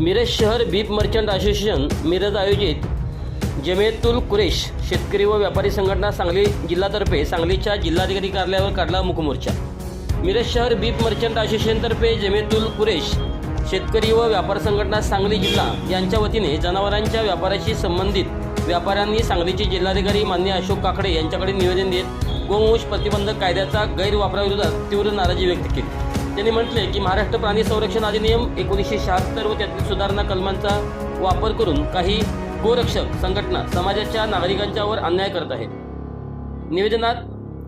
मिरज शहर बीप merchant association Miraj आयोजित जमेतुल Quraysh शेतकरी व व्यापारी संघटना सांगली जिल्हातर्फे सांगलीच्या जिल्हाधिकारी कार्यालयावर काढला मुखमोर्चा मिरज शहर बीप मर्चंट असोसिएशनतर्फे जमेतुल कुरेश शेतकरी व व्यापार संघटना सांगली जिल्हा यांच्या वतीने जनावरांच्या व्यापाराशी संबंधित व्यापाऱ्यांनी सांगलीचे जिल्हाधिकारी मान्य अशोक काकडे यांच्याकडे निवेदन देत गोवंश प्रतिबंधक कायद्याचा गैरवापराविरोधात तीव्र नाराजी व्यक्त केली. त्यांनी म्हटले की महाराष्ट्र प्राणी संरक्षण अधिनियम एकोणीसशे शहात्तर व त्यातील सुधारणा कलमांचा वापर करून काही गोरक्षक संघटना समाजाच्या नागरिकांच्यावर अन्याय करत आहेत. निवेदनात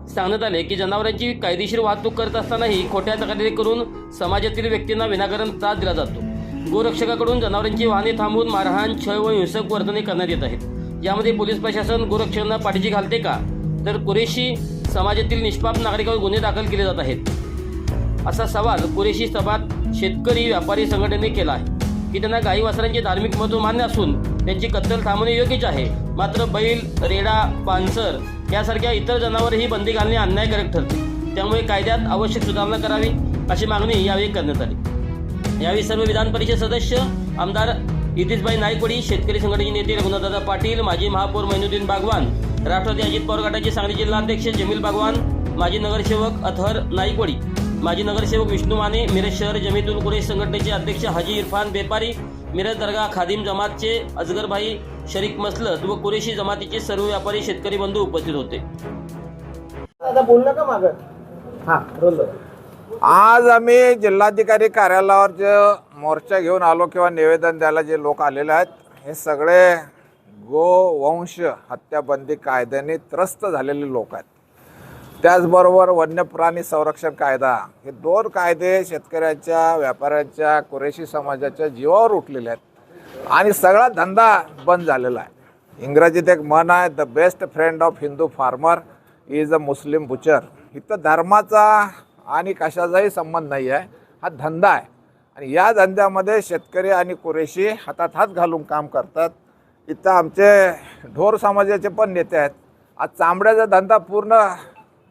सांगण्यात आले की जनावरांची कायदेशीर वाहतूक करत असतानाही खोट्या तक्रारी करून समाजातील व्यक्तींना विनाकारण त्रास दिला जातो. गोरक्षकाकडून जनावरांची वाहने थांबवून मारहाण छळ व हिंसक वर्तने करण्यात येत आहेत यामध्ये पोलीस प्रशासन गोरक्षकांना पाठीशी घालते का? तर कुरेशी समाजातील निष्पाप नागरिकांवर गुन्हे दाखल केले जात आहेत. असा सवाल कुरेशी सभात शेतकरी व्यापारी संघटनेने केला आहे. की त्यांना गाई वासरांचे धार्मिक महत्त्व मान्य असून त्यांची कत्तल थांबवणे योग्यच आहे. मात्र बैल रेडा पानसर यासारख्या इतर जनावरही बंदी घालणे अन्यायकारक ठरते. त्यामुळे कायद्यात आवश्यक सुधारणा करावी अशी मागणी यावेळी करण्यात आली. यावेळी सर्व विधान परिषद सदस्य आमदार इतिशभाई नाईकवडी शेतकरी संघटनेचे नेते रघुनाथदादा पाटील माजी महापौर मैनुद्दीन बागवान राष्ट्रवादी अजित पवार गटाचे सांगली जिल्हाध्यक्ष जमील बागवान माजी नगरसेवक अथहर नाईकवडी माजी नगरसेवक विष्णू माने मिरज शहर जमीतुल कुरेश संघटनेचे अध्यक्ष हाजी इरफान बेपारी मिरज दर्गा खादिम जमातचे अजगरभाई शरीक मसलत व कुरेशी जमातीचे सर्व व्यापारी शेतकरी बंधू उपस्थित होते. दादा बोललं का माग. हा बोललो. आज आम्ही जिल्हाधिकारी कार्यालयावर जे मोर्चा घेऊन आलो किंवा निवेदन द्यायला जे लोक आलेले आहेत हे सगळे गोवंश हत्याबंदी कायद्याने त्रस्त झालेले लोक आहेत. त्याचबरोबर वन्य प्राणी संरक्षण कायदा. हे दोन कायदे शेतकऱ्यांच्या व्यापाऱ्यांच्या कुरेशी समाजाच्या जीवावर उठलेले आहेत. आणि सगळा धंदा बंद झालेला आहे. इंग्रजीत एक म्हण आहे the best friend of Hindu farmer is a Muslim butcher इथं धर्माचा आणि कशाचाही संबंध नाही आहे. हा धंदा आहे. आणि या धंद्यामध्ये शेतकरी आणि कुरेशी हातात हात घालून काम करतात. इथं आमचे ढोर समाजाचे पण नेते आहेत. आज चांबड्याचा धंदा पूर्ण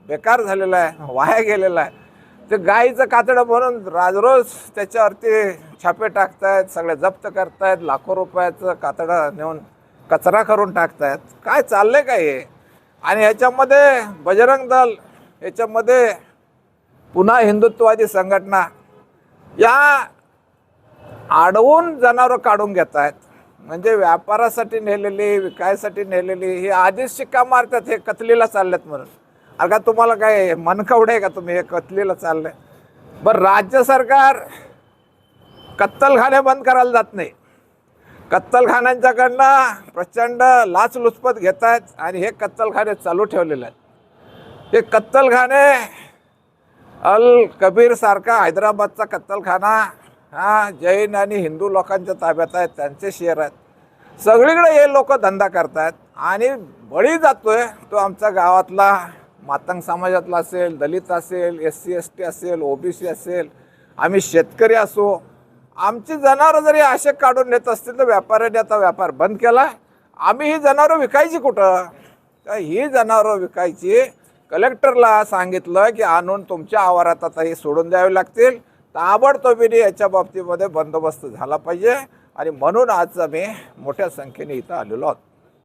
बेकार झालेला आहे वाया गेलेला आहे. ते गाईचं कातडं म्हणून राजरोज त्याच्यावरती छापे टाकतायत सगळे जप्त करतायत लाखो रुपयाचं कातडं नेऊन कचरा करून टाकतायत. काय चाललंय काय हे? आणि ह्याच्यामध्ये बजरंग दल ह्याच्यामध्ये पुन्हा हिंदुत्ववादी संघटना या आडवून जनावरं काढून घेत आहेत म्हणजे व्यापारासाठी नेलेली विकायसाठी नेलेली ही आधीच शिक्का मारतात हे कतलीला चाललेत म्हणून. अरे का तुम्हाला काय मनकवडे आहे का तुम्ही? हे कथलेलं चाललंय. बरं राज्य सरकार कत्तलखाने बंद करायला जात नाही. कत्तलखान्यांच्याकडनं प्रचंड लाचलुचपत घेत आहेत आणि हे कत्तलखाने चालू ठेवलेले आहेत. हे कत्तलखाने अल कबीर सारखा हैदराबादचा कत्तलखाना हा जैन आणि हिंदू लोकांच्या ताब्यात आहेत त्यांचे शेअर आहेत. सगळीकडे हे लोक धंदा करतायत आणि बळी जातोय तो आमच्या गावातला मातंग समाजातला असेल दलित असेल एस सी एस टी असेल ओबीसी असेल आम्ही शेतकरी असो आमची जनावरं जरी असे काढून नेत असतील तर व्यापाऱ्याने आता व्यापार बंद केला. आम्ही ही जनावरं विकायची कुठं? तर ही जनावरं विकायची कलेक्टरला सांगितलं की आणून तुमच्या आवारात आता हे सोडून द्यावे लागतील. ताबडतोबीने याच्या बाबतीमध्ये बंदोबस्त झाला पाहिजे. आणि म्हणून आज आम्ही मोठ्या संख्येने इथं आलेलो आहोत.